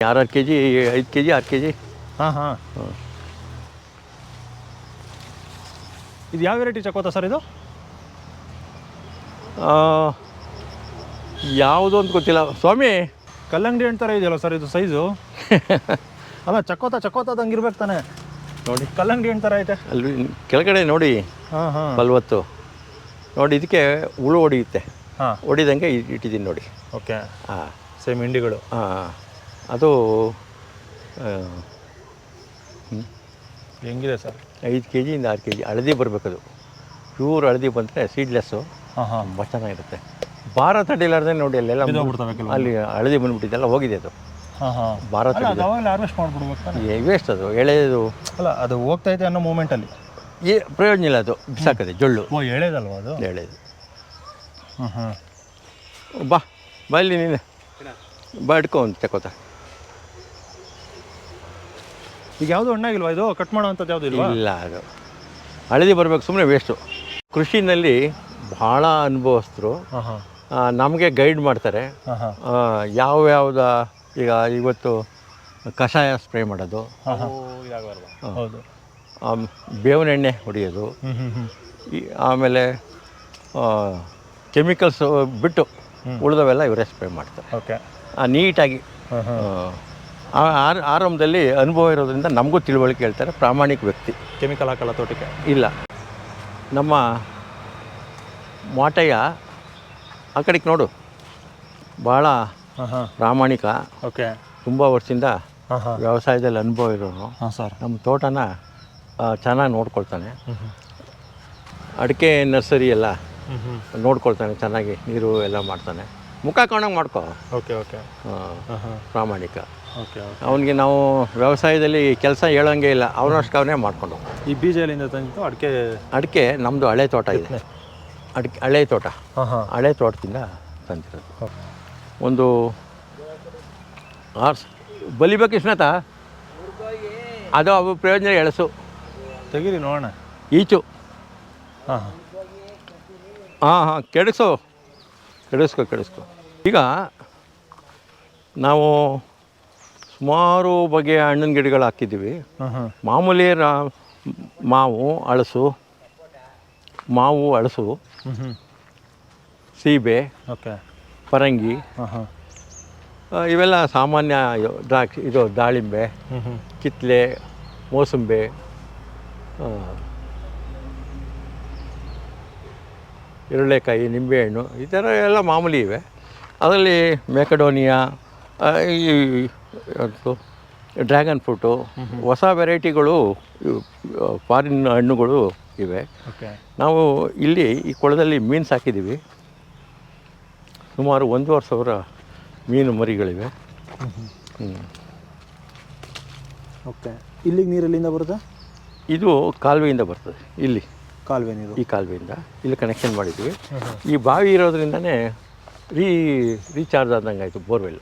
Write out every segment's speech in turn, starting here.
ಆರಾರು K G ಐದು K G ಆರು K G ಹಾಂ ಹಾಂ. ಇದು ಯಾವ ವೆರೈಟಿ ಚಕೋತ ಸರ್ ಇದು? ಯಾವುದು ಅಂತ ಗೊತ್ತಿಲ್ಲ. ಸ್ವಾಮಿ! ಕಲ್ಲಂಗಡಿ ಹಣ್ಣು ಥರ ಇದೆಯಲ್ಲ ಸರ್ ಇದು ಸೈಜು ಅಲ್ಲ ಚಕೋತ ಚಕೋತದಂಗಿರ್ಬೇಕು ತಾನೆ. ನೋಡಿ. ಕಲ್ಲಂಗಡಿ ಹಣ್ಣು ಥರ ಐತೆ. ಅಲ್ಲಿ ಕೆಳಗಡೆ ನೋಡಿ. ಹಾಂ ಹಾಂ. ಫಲ್ವತ್ತು ನೋಡಿ ಇದಕ್ಕೆ ಹುಳು ಹೊಡೆಯುತ್ತೆ. ಹಾಂ. ಹೊಡಿದಂಗೆ ಇಟ್ಟಿದ್ದೀನಿ ನೋಡಿ. ಓಕೆ. ಹಾಂ. ಸೇಮ್ ಹಿಂಡಿಗಳು. ಹಾಂ. ಅದು ಹೆಂಗಿದೆ ಸರ್? ಐದು ಕೆ ಜಿಯಿಂದ ಆರು ಕೆ ಜಿ ಹಳದಿ ಬರಬೇಕದು. ಪ್ಯೂರ್ ಹಳದಿ ಬಂದರೆ ಸೀಡ್ಲೆಸ್ಸು. ಹಾಂ ಹಾಂ. ತುಂಬ ಚೆನ್ನಾಗಿರುತ್ತೆ. ಭಾರ ತಡಿಲಾರ್ದೆ ನೋಡಿ ಅಲ್ಲೆಲ್ಲ ಅಲ್ಲಿ ಹಳದಿ ಬಂದ್ಬಿಟ್ಟಿದ್ದೆಲ್ಲ ಹೋಗಿದೆ ಅದು. ಹಾಂ ಹಾಂ. ಭಾರ ಅದು ಅವಾಗಲೇ ಹಾರ್ವೆಸ್ಟ್ ಮಾಡ್ಬಿಡ್ಬೇಕು ವೇಸ್ಟ್ ಅದು ಎಳೆದು ಅಲ್ಲ ಅದು ಹೋಗ್ತಾ ಇದೆ ಅನ್ನೋ ಮೂಮೆಂಟಲ್ಲಿ ಏ ಪ್ರಯೋಜನ ಇಲ್ಲ ಅದು ಬಿಸಾಕದೆ ಜೊಳ್ಳು. ಓ ಎಳೆದಲ್ವ ಅದು? ಎಳೆದು. ಹಾಂ ಹಾಂ ಬಾ ಬಲ್ಲಿ ಇಲ್ಲಿ ನೀನು. ಬಾ ಇಟ್ಕೊ ತಕೋತ. ಈಗ ಯಾವುದು ಹಣ್ಣಾಗಿಲ್ವಾ ಇದು? ಕಟ್ ಮಾಡೋವಂಥದ್ದು ಯಾವುದು ಇಲ್ವಾ? ಇಲ್ಲ ಅದು. ಹಳದಿ ಬರಬೇಕು ಸುಮ್ಮನೆ ವೇಸ್ಟು ಕೃಷಿನಲ್ಲಿ ಭಾಳ ಅನುಭವಸ್ಥರು ನಮಗೆ ಗೈಡ್ ಮಾಡ್ತಾರೆ. ಯಾವ ಯಾವ್ದ ಈಗ ಇವತ್ತು ಕಷಾಯ ಸ್ಪ್ರೇ ಮಾಡೋದು. ಬೇವಿನ ಎಣ್ಣೆ ಹೊಡೆಯೋದು. ಆಮೇಲೆ ಕೆಮಿಕಲ್ಸ್ ಬಿಟ್ಟು ಉಳಿದವೆಲ್ಲ ಇವರೇ ಸ್ಪ್ರೇ ಮಾಡ್ತಾರೆ. ಓಕೆ ಆ, ನೀಟಾಗಿ. ಆ, ಆರಂಭದಲ್ಲಿ ಅನುಭವ ಇರೋದ್ರಿಂದ ನಮಗೂ ತಿಳುವಳಿಕೆ ಹೇಳ್ತಾರೆ ಪ್ರಾಮಾಣಿಕ ವ್ಯಕ್ತಿ. ಕೆಮಿಕಲ್ ಹಾಕಲ್ಲ ತೋಟಕ್ಕೆ? ಇಲ್ಲ. ನಮ್ಮ ಮಾಟಯ್ಯ ಆ ಕಡೆಗೆ ನೋಡು. ಭಾಳ ಪ್ರಾಮಾಣಿಕ. ಓಕೆ. ತುಂಬ ವರ್ಷದಿಂದ ವ್ಯವಸಾಯದಲ್ಲಿ ಅನುಭವ ಇರೋನು. ಹಾಂ ಸರ್. ನಮ್ಮ ತೋಟನ ಚೆನ್ನಾಗಿ ನೋಡ್ಕೊಳ್ತಾನೆ. ಅಡಿಕೆ ನರ್ಸರಿ ಎಲ್ಲ ನೋಡ್ಕೊಳ್ತಾನೆ ಚೆನ್ನಾಗಿ ನೀರು ಎಲ್ಲ ಮಾಡ್ತಾನೆ. ಮುಖ ಕಾಣಂಗೆ ಮಾಡ್ಕೋ. Okay okay. ಆ, ಹಾಂ. ಹಾಂ ಪ್ರಾಮಾಣಿಕ. ಅವನಿಗೆ ನಾವು ವ್ಯವಸಾಯದಲ್ಲಿ ಕೆಲಸ ಹೇಳೋಂಗೆ ಇಲ್ಲ. ಅವನಷ್ಟು ಅವನೇ ಮಾಡ್ಕೊಂಡು ಈ ಬೀಜ ಎಲ್ಲಿಂದ ತಂದಿತ್ತು ಅಡಿಕೆ? ಅಡಿಕೆ ನಮ್ಮದು ಹಳೆ ತೋಟ ಇದೆ. ಅಡಿಕೆ ಹಳೆ ತೋಟ. ಹಾಂ ಹಾಂ. ಹಳೆ ತೋಟದಿಂದ ತಂದಿರೋದು. ಒಂದು ಆರ್ಸ್ ಬಲಿಬೇಕು ಇಸ್ನತ ಅದು ಅವು ಪ್ರಯೋಜನ ಎಳಸು. ತೆಗೀರಿ ನೋಡೋಣ. ಈಚು. ಹಾಂ ಹಾಂ. ಹಾಂ ಹಾಂ. ಕೆಡಿಸು. ಕೆಡಿಸ್ಕೊ ಕೆಡಿಸ್ಕೊ. ಈಗ ನಾವು ಸುಮಾರು ಬಗೆಯ ಹಣ್ಣಿನ ಗಿಡಗಳು ಹಾಕಿದ್ದೀವಿ. ಮಾಮೂಲಿ ರಾ ಮಾವು ಹಳಸು ಮಾವು ಹಳಸು ಸೀಬೆ ಓಕೆ. ಪರಂಗಿ ಇವೆಲ್ಲ ಸಾಮಾನ್ಯ ದ್ರಾಕ್ಷಿ ಇದು ದಾಳಿಂಬೆ ಕಿತ್ಲೆ ಮೋಸಂಬೆ ಇರಳೆಕಾಯಿ ನಿಂಬೆಹಣ್ಣು ಈ ಥರ ಎಲ್ಲ ಮಾಮೂಲಿ ಇವೆ. ಅದರಲ್ಲಿ ಮೆಕಡೋನಿಯಾ ಈ ಡ್ರ್ಯಾಗನ್ ಫ್ರೂಟು. ಹೊಸ ವೆರೈಟಿಗಳು ಫಾರಿನ್ ಹಣ್ಣುಗಳು ಇವೆ. ನಾವು ಇಲ್ಲಿ ಈ ಕೊಳದಲ್ಲಿ ಮೀನು ಸಾಕಿದ್ದೀವಿ ಸುಮಾರು ಒಂದೂವರೆ ಸಾವಿರ ಮೀನು ಮರಿಗಳಿವೆ. ಓಕೆ. ಇಲ್ಲಿಗೆ ನೀರು ಎಲ್ಲಿಂದ ಬರುತ್ತೆ? ಇದು ಕಾಲುವೆಯಿಂದ ಬರ್ತದೆ ಇಲ್ಲಿ. ಕಾಲುವೆ ನೀರು. ಈ ಕಾಲುವೆಯಿಂದ. ಇಲ್ಲಿ ಕನೆಕ್ಷನ್ ಮಾಡಿದ್ವಿ ಈ ಬಾವಿ ಇರೋದ್ರಿಂದನೇ ರೀ ರೀಚಾರ್ಜ್ ಆದಂಗೆ ಆಯಿತು borewell.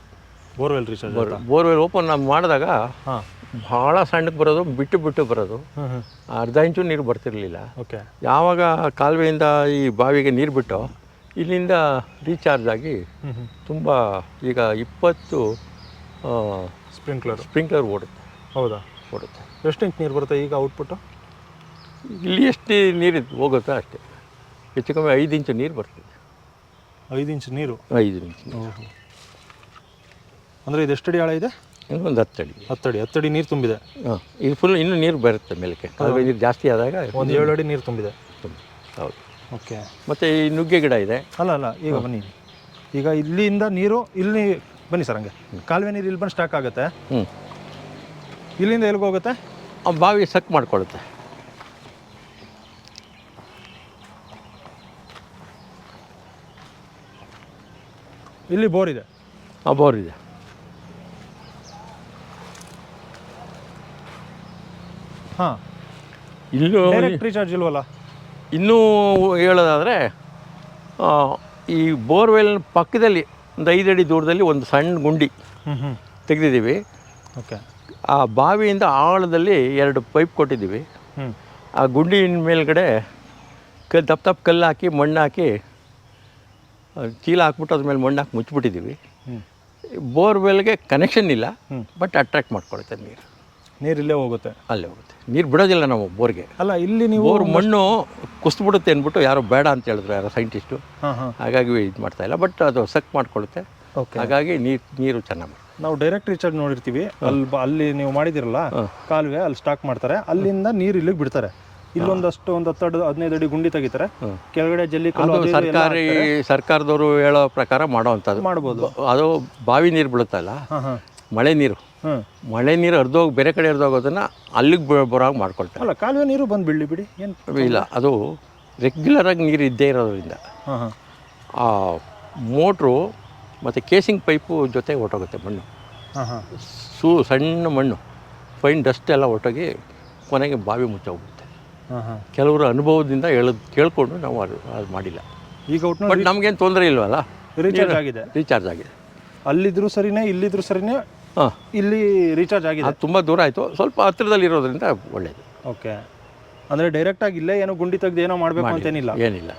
Borewell recharge bore borewell open ನಾವು ಮಾಡಿದಾಗ ಹಾಂ. ಭಾಳ ಸಣ್ಣಕ್ಕೆ ಬರೋದು ಬಿಟ್ಟು ಬಿಟ್ಟು ಬರೋದು. ಅರ್ಧ ಇಂಚು ನೀರು ಬರ್ತಿರಲಿಲ್ಲ. ಓಕೆ ಯಾವಾಗ ಕಾಲುವೆಯಿಂದ ಈ ಬಾವಿಗೆ ನೀರು ಬಿಟ್ಟು ಇಲ್ಲಿಂದ ರೀಚಾರ್ಜ್ ಆಗಿ ತುಂಬ ಈಗ ಇಪ್ಪತ್ತು ಸ್ಪ್ರಿಂಕ್ಲರ್ ಸ್ಪ್ರಿಂಕ್ಲರ್ ಓಡುತ್ತೆ. ಹೌದಾ? ಓಡುತ್ತೆ. ಎಷ್ಟು ಇಂಚ್ ನೀರು ಬರುತ್ತೆ ಈಗ ಔಟ್ಪುಟ್ಟು ಇಲ್ಲಿ ಎಷ್ಟು ನೀರು ಹೋಗುತ್ತೆ ಅಷ್ಟೇ. ಹೆಚ್ಚು ಕಮ್ಮಿ ಐದು ಇಂಚು ನೀರು ಬರ್ತದೆ. ಐದು ಇಂಚು ನೀರು? ಐದು ಇಂಚು ಅಂದರೆ ಇದು ಎಷ್ಟು ಅಡಿ ಆಳ ಇದೆ? ಒಂದು ಹತ್ತಡಿ. ಅಡಿ ಹತ್ತಡಿ. ಹತ್ತಡಿ ನೀರು ತುಂಬಿದೆ. ಹಾಂ ಇದು ಫುಲ್ ಇನ್ನೂ ನೀರು ಬರುತ್ತೆ ಮೇಲಕ್ಕೆ. ಅದು ನೀರು ಜಾಸ್ತಿ ಆದಾಗ ಒಂದು ಏಳು ಅಡಿ ನೀರು ತುಂಬಿದೆ. ತುಂಬ ಹೌದು. ಓಕೆ. ಮತ್ತು ಈ ನುಗ್ಗೆ ಗಿಡ ಇದೆ. ಅಲ್ಲ ಅಲ್ಲ ಈಗ ಬನ್ನಿ. ಈಗ ಇಲ್ಲಿಂದ ನೀರು ಇಲ್ಲಿ ಬನ್ನಿ ಸರ್ ಹಂಗೆ. ಕಾಲುವೆ ನೀರು ಇಲ್ಲಿ ಬಂದು ಸ್ಟಾಕ್ ಆಗುತ್ತೆ. ಹ್ಞೂ ಇಲ್ಲಿಂದ ಎಲ್ಲಿಗೆ ಹೋಗುತ್ತೆ? ಆ ಬಾವಿ ಸಕ್ ಮಾಡ್ಕೊಳ್ಳುತ್ತೆ ಇಲ್ಲಿ ಬೋರ್ ಇದೆ. ಆ ಬೋರ್ ಇದೆ. ಹಾಂ. ಇಲ್ಲೂ ಡೈರೆಕ್ಟ್ ರೀಚಾರ್ಜ್ ಇಲ್ವಲ್ಲ? ಇನ್ನೂ ಹೇಳೋದಾದರೆ ಈ ಬೋರ್ವೆಲ್ ಪಕ್ಕದಲ್ಲಿ ಒಂದು ಐದು ಅಡಿ ದೂರದಲ್ಲಿ ಒಂದು ಸಣ್ಣ ಗುಂಡಿ ತೆಗೆದಿದ್ದೀವಿ. ಓಕೆ ಆ ಬಾವಿಯಿಂದ ಆಳದಲ್ಲಿ ಎರಡು ಪೈಪ್ ಕೊಟ್ಟಿದ್ದೀವಿ. ಆ ಗುಂಡಿನ ಮೇಲ್ಗಡೆ ಕ ದಪ್ಪ ದಪ್ಪ ಕಲ್ಲು ಹಾಕಿ ಮಣ್ಣು ಹಾಕಿ ಚೀಲ ಹಾಕ್ಬಿಟ್ಟು ಅದ್ರ ಮೇಲೆ ಮಣ್ಣು ಹಾಕಿ ಮುಚ್ಚಿಬಿಟ್ಟಿದ್ದೀವಿ ಬೋರ್ವೆಲ್ಗೆ ಕನೆಕ್ಷನ್ ಇಲ್ಲ ಬಟ್ ಅಟ್ರಾಕ್ಟ್ ಮಾಡ್ಕೊಳುತ್ತೆ ನೀರು. ನೀರು ಇಲ್ಲೇ ಹೋಗುತ್ತೆ. ಅಲ್ಲೇ ಹೋಗುತ್ತೆ. ನೀರು ಬಿಡೋದಿಲ್ಲ ನಾವು ಬೋರ್ಗೆ. ಅಲ್ಲ ಇಲ್ಲಿ ನೀವು ಬೋರ್ ಮಣ್ಣು ಕುಸ್ಬಿಡುತ್ತೆ ಅಂದ್ಬಿಟ್ಟು ಯಾರೋ ಬೇಡ ಅಂತ ಹೇಳಿದ್ರು ಯಾರೋ ಸೈಂಟಿಸ್ಟು ಹಾಗಾಗಿ ಇದು ಮಾಡ್ತಾ ಇಲ್ಲ. ಬಟ್ ಅದು ಸಕ್ ಮಾಡ್ಕೊಳುತ್ತೆ. ಓಕೆ ಹಾಗಾಗಿ ನೀರು ನೀರು ಚೆನ್ನಾಗಿ. ನಾವು ಡೈರೆಕ್ಟ್ ರೀಚಾರ್ಜ್ ನೋಡಿರ್ತೀವಿ. ಅಲ್ಲಿ ಅಲ್ಲಿ ನೀವು ಮಾಡಿದಿರಲ್ಲ ಕಾಲುವೆ ಅಲ್ಲಿ ಸ್ಟಾಕ್ ಮಾಡ್ತಾರೆ. ಅಲ್ಲಿಂದ ನೀರು ಇಲ್ಲಿಗೆ ಬಿಡ್ತಾರೆ. ಇಲ್ಲೊಂದಷ್ಟು ಒಂದು ಹತ್ತು ಹದಿನೈದು ಅಡಿ ಗುಂಡಿ ತೆಗಿತಾರೆ. ಕೆಳಗಡೆ ಜಲ್ಲಿ ಸರ್ಕಾರಿ ಸರ್ಕಾರದವರು ಹೇಳೋ ಪ್ರಕಾರ ಮಾಡೋವಂಥದ್ದು ಮಾಡ್ಬೋದು. ಅದು ಬಾವಿ ನೀರು ಬೀಳುತ್ತಲ್ಲ? ಹಾಂ. ಮಳೆ ನೀರು. ಮಳೆ ನೀರು ಹರಿದೋಗಿ ಬೇರೆ ಕಡೆ ಹರಿದೋಗೋದನ್ನು ಅಲ್ಲಿಗೆ ಬರೋಂಗೆ ಮಾಡ್ಕೊಳ್ತಾರೆ. ಅಲ್ಲ ಕಾಲುವೆ ನೀರು ಬಂದು ಬೀಳಿ ಬಿಡಿ ಏನು ಇಲ್ಲ ಅದು ರೆಗ್ಯುಲರಾಗಿ ನೀರು ಇದ್ದೇ ಇರೋದ್ರಿಂದ. ಆ ಮೋಟ್ರು ಮತ್ತು ಕೇಸಿಂಗ್ ಪೈಪು ಜೊತೆ ಹೊಟ್ಟೋಗುತ್ತೆ ಮಣ್ಣು. ಸೂ ಸಣ್ಣ ಮಣ್ಣು ಫೈನ್ ಡಸ್ಟ್ ಎಲ್ಲ ಹೊಟ್ಟೋಗಿ ಕೊನೆಗೆ ಬಾವಿ ಮುಚ್ಚೋಗುತ್ತೆ ಕೆಲವರು ಅನುಭವದಿಂದ ಹೇಳೋದು ಕೇಳಿಕೊಂಡು ನಾವು ಅದು ಅದು ಮಾಡಿಲ್ಲ. ಈಗ ಬಟ್ ನಮಗೇನು ತೊಂದರೆ ಇಲ್ವಲ್ಲ? ರೀಚಾರ್ಜ್ ಆಗಿದೆ. ರೀಚಾರ್ಜ್ ಆಗಿದೆ. ಅಲ್ಲಿದ್ರೂ ಸರಿನೇ ಇಲ್ಲಿದ್ರೂ ಸರಿನೇ ಇಲ್ಲಿ ರೀಚಾರ್ಜ್ ಆಗಿದೆ. ಅದು ತುಂಬ ದೂರ ಆಯಿತು. ಸ್ವಲ್ಪ ಹತ್ತಿರದಲ್ಲಿ ಇರೋದ್ರಿಂದ ಒಳ್ಳೇದು. ಓಕೆ ಅಂದರೆ ಡೈರೆಕ್ಟಾಗಿ ಇಲ್ಲೇ ಏನೋ ಗುಂಡಿ ತೆಗೆದು ಏನೋ ಮಾಡಬೇಕು ಅಂತೇನಿಲ್ಲ. ಏನಿಲ್ಲ.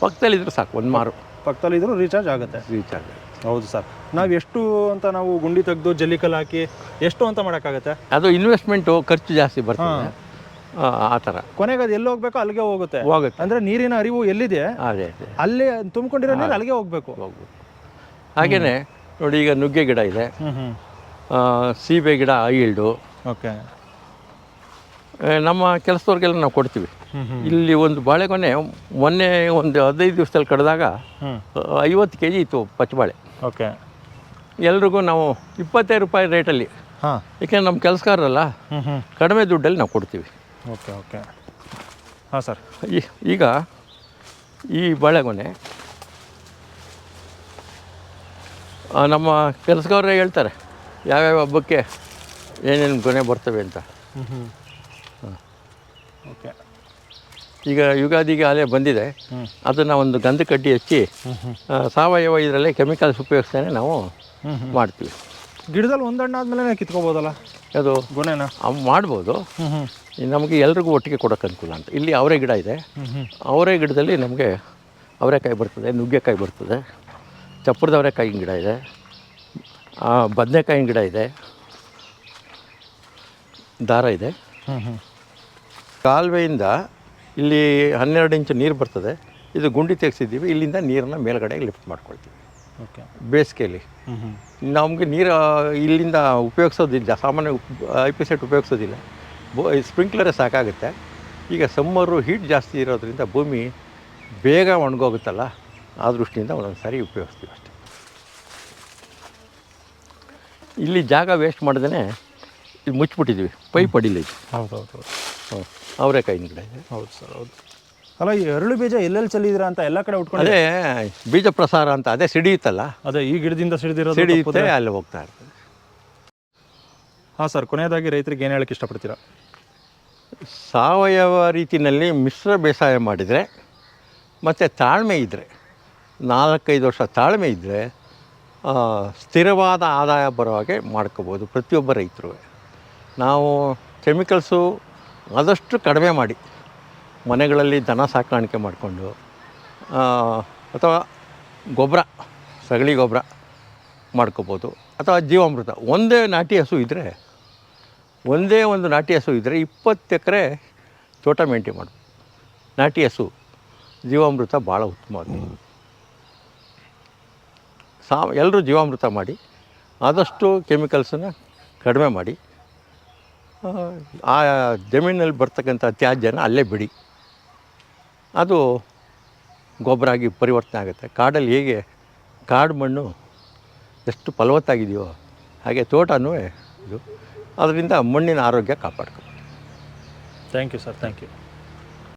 ಪಕ್ಕದಲ್ಲಿದ್ದರೆ ಸಾಕು ಒಂದು ಮಾರು. ಪಕ್ಕದಲ್ಲಿದ್ದರೂ ಇದ್ರು ರೀಚಾರ್ಜ್ ಆಗುತ್ತೆ. ರೀಚಾರ್ಜ್ ಹೌದು ಸರ್ ನಾವು ಎಷ್ಟು ಅಂತ ನಾವು ಗುಂಡಿ ತೆಗೆದು ಜಲ್ಲಿಕಲ್ಲು ಹಾಕಿ ಎಷ್ಟು ಅಂತ ಮಾಡೋಕ್ಕಾಗತ್ತೆ? ಅದು ಇನ್ವೆಸ್ಟ್ಮೆಂಟು ಖರ್ಚು ಜಾಸ್ತಿ ಬರ್ತದೆ. ಆ, ಥರ. ಕೊನೆಗೆ ಅದು ಎಲ್ಲಿ ಹೋಗ್ಬೇಕು ಅಲ್ಲಿಗೆ ಹೋಗುತ್ತೆ. ಹೋಗುತ್ತೆ. ಅಂದರೆ ನೀರಿನ ಅರಿವು ಎಲ್ಲಿದೆ? ಅದೇ ಅಲ್ಲಿ ತುಂಬಿಕೊಂಡಿರೋ ನೀರು ಅಲ್ಲಿಗೆ ಹೋಗ್ಬೇಕು. ಹೋಗ್ಬೋದು ಹಾಗೆಯೇ ನೋಡಿ ಈಗ ನುಗ್ಗೆ ಗಿಡ ಇದೆ. ಸೀಬೆ ಗಿಡ ಐಲ್ಡು ಓಕೆ. ನಮ್ಮ ಕೆಲಸದವ್ರಿಗೆಲ್ಲ ನಾವು ಕೊಡ್ತೀವಿ. ಇಲ್ಲಿ ಒಂದು ಬಾಳೆಗೊನೆ ಮೊನ್ನೆ ಒಂದು ಹದಿನೈದು ದಿವಸದಲ್ಲಿ ಕಡಿದಾಗ ಐವತ್ತು ಕೆ ಜಿ ಇತ್ತು ಪಚ್ಚಬಾಳೆ. ಓಕೆ. ಎಲ್ರಿಗೂ ನಾವು ಇಪ್ಪತ್ತೈದು ರೂಪಾಯಿ ರೇಟಲ್ಲಿ. ಹಾಂ. ಏಕೆಂದ್ರೆ ನಮ್ಮ ಕೆಲಸಗಾರರಲ್ಲ? ಕಡಿಮೆ ದುಡ್ಡಲ್ಲಿ ನಾವು ಕೊಡ್ತೀವಿ. Okay okay. ಹಾಂ ಸರ್. ಈ- ಈಗ ಈ ಬಾಳೆಗೊನೆ ನಮ್ಮ ಕೆಲಸಗಾರರೇ ಹೇಳ್ತಾರೆ. ಯಾವ್ಯಾವ ಹಬ್ಬಕ್ಕೆ ಏನೇನು ಗೊನೆ ಬರ್ತವೆ ಅಂತ? ಓಕೆ. ಈಗ ಯುಗಾದಿಗೆ ಅಲೆ ಬಂದಿದೆ. ಅದನ್ನು ಒಂದು ಗಂಧ ಕಡ್ಡಿ ಹಚ್ಚಿ ಸಾವಯವ ಇದರಲ್ಲಿ ಕೆಮಿಕಲ್ಸ್ ಉಪಯೋಗಿಸ್ತಾನೆ ನಾವು ಮಾಡ್ತೀವಿ. ಗಿಡದಲ್ಲಿ ಒಂದಣ್ಣ ಆದ್ಮೇಲೆ ಕಿತ್ಕೋಬೋದಲ್ಲ? ಅದು ಅವ್ ಮಾಡ್ಬೋದು. ನಮಗೆ ಎಲ್ರಿಗೂ ಒಟ್ಟಿಗೆ ಕೊಡೋಕೆ ಅನುಕೂಲ ಅಂತ. ಇಲ್ಲಿ ಅವರೇ ಗಿಡ ಇದೆ. ಅವರೇ ಗಿಡದಲ್ಲಿ ನಮಗೆ ಅವರೆಕಾಯಿ ಬರ್ತದೆ ನುಗ್ಗೆಕಾಯಿ ಬರ್ತದೆ. ಚಪ್ಪರದ ಅವರೆಕಾಯಿ ಗಿಡ ಇದೆ. ಬದನೆಕಾಯಿನ ಗಿಡ ಇದೆ. ದಾರ ಇದೆ. ಕಾಲುವೆಯಿಂದ ಇಲ್ಲಿ ಹನ್ನೆರಡು ಇಂಚು ನೀರು ಬರ್ತದೆ. ಇದು ಗುಂಡಿ ತೆಗೆಸಿದ್ದೀವಿ. ಇಲ್ಲಿಂದ ನೀರನ್ನು ಮೇಲ್ಗಡೆ ಲಿಫ್ಟ್ ಮಾಡ್ಕೊಳ್ತೀವಿ. ಓಕೆ. ಬೇಸಿಗೆಯಲ್ಲಿ ನಮಗೆ ನೀರು ಇಲ್ಲಿಂದ ಉಪಯೋಗಿಸೋದಿಲ್ಲ. ಸಾಮಾನ್ಯ ಐ ಪಿ ಸೆಟ್ ಉಪಯೋಗಿಸೋದಿಲ್ಲ. ಬೋ ಸ್ಪ್ರಿಂಕ್ಲರೇ ಸಾಕಾಗುತ್ತೆ. ಈಗ ಸಮ್ಮರು ಹೀಟ್ ಜಾಸ್ತಿ ಇರೋದ್ರಿಂದ ಭೂಮಿ ಬೇಗ ಒಣಗೋಗುತ್ತಲ್ಲ? ಆ ದೃಷ್ಟಿಯಿಂದ ಒಂದೊಂದು ಸಾರಿ ಉಪಯೋಗಿಸ್ತೀವಿ ಅಷ್ಟೇ. ಇಲ್ಲಿ ಜಾಗ ವೇಸ್ಟ್ ಮಾಡ್ದೇ ಇದು ಮುಚ್ಚಿಬಿಟ್ಟಿದ್ದೀವಿ. ಪೈಪ್ ಪಡಿಲಿ ಹೌದು ಹೌದು ಹೌದು. ಹ್ಞೂ ಅವರೆಕಾಯಿನ ಗಿಡ ಇದೆ ಹೌದು ಸರ್ ಹೌದು. ಅಲ್ಲ ಈ ಅರಳು ಬೀಜ ಎಲ್ಲೆಲ್ಲಿ ಚೆಲ್ಲಿದಿರಾ ಅಂತ ಎಲ್ಲ ಕಡೆ ಉಟ್ಕೊಂಡು ಅದೇ ಬೀಜ ಪ್ರಸಾರ ಅಂತ ಅದೇ ಸಿಡಿಯುತ್ತಲ್ಲ ಅದೇ ಈ ಗಿಡದಿಂದ ಸಿಡಿದಿರೋ ಸಿಡಿಯುತ್ತೆ ಅಲ್ಲಿ ಹೋಗ್ತಾ ಇರ್ತದೆ. ಹಾಂ ಸರ್ ಕೊನೆಯದಾಗಿ ರೈತರಿಗೆ ಏನು ಹೇಳಕ್ಕೆ ಇಷ್ಟಪಡ್ತೀರಾ? ಸಾವಯವ ರೀತಿಯಲ್ಲಿ ಮಿಶ್ರ ಬೇಸಾಯ ಮಾಡಿದರೆ ಮತ್ತು ತಾಳ್ಮೆ ಇದ್ದರೆ ನಾಲ್ಕೈದು ವರ್ಷ ತಾಳ್ಮೆ ಇದ್ದರೆ ಸ್ಥಿರವಾದ ಆದಾಯ ಬರೋ ಹಾಗೆ ಮಾಡ್ಕೋಬೋದು ಪ್ರತಿಯೊಬ್ಬ ರೈತರು ನಾವು ಕೆಮಿಕಲ್ಸು ಆದಷ್ಟು ಕಡಿಮೆ ಮಾಡಿ, ಮನೆಗಳಲ್ಲಿ ದನ ಸಾಕಾಣಿಕೆ ಮಾಡಿಕೊಂಡು ಅಥವಾ ಗೊಬ್ಬರ ಸಗಣಿ ಗೊಬ್ಬರ ಮಾಡ್ಕೋಬೋದು, ಅಥವಾ ಜೀವಾಮೃತ, ಒಂದೇ ನಾಟಿ ಹಸು ಇದ್ದರೆ ಒಂದೇ ಒಂದು ನಾಟಿ ಹಸು ಇದ್ದರೆ ಇಪ್ಪತ್ತು ಎಕರೆ ತೋಟ ಮೇಂಟೈನ್ ಮಾಡ್ಬೋದು. ನಾಟಿ ಹಸು ಜೀವಾಮೃತ ಭಾಳ ಉತ್ತಮವಾದ ಸಾ ಎಲ್ಲರೂ ಜೀವಾಮೃತ ಮಾಡಿ ಆದಷ್ಟು ಕೆಮಿಕಲ್ಸನ್ನು ಕಡಿಮೆ ಮಾಡಿ. ಆ, ಜಮೀನಲ್ಲಿ ಬರ್ತಕ್ಕಂಥ ತ್ಯಾಜ್ಯನ ಅಲ್ಲೇ ಬಿಡಿ. ಅದು ಗೊಬ್ಬರ ಆಗಿ ಪರಿವರ್ತನೆ ಆಗುತ್ತೆ. ಕಾಡಲ್ಲಿ ಹೇಗೆ ಕಾಡು ಮಣ್ಣು ಎಷ್ಟು ಫಲವತ್ತಾಗಿದೆಯೋ ಹಾಗೆ ತೋಟನೂ ಇದು. ಅದರಿಂದ ಮಣ್ಣಿನ ಆರೋಗ್ಯ ಕಾಪಾಡ್ಕೊ thank you sir thank you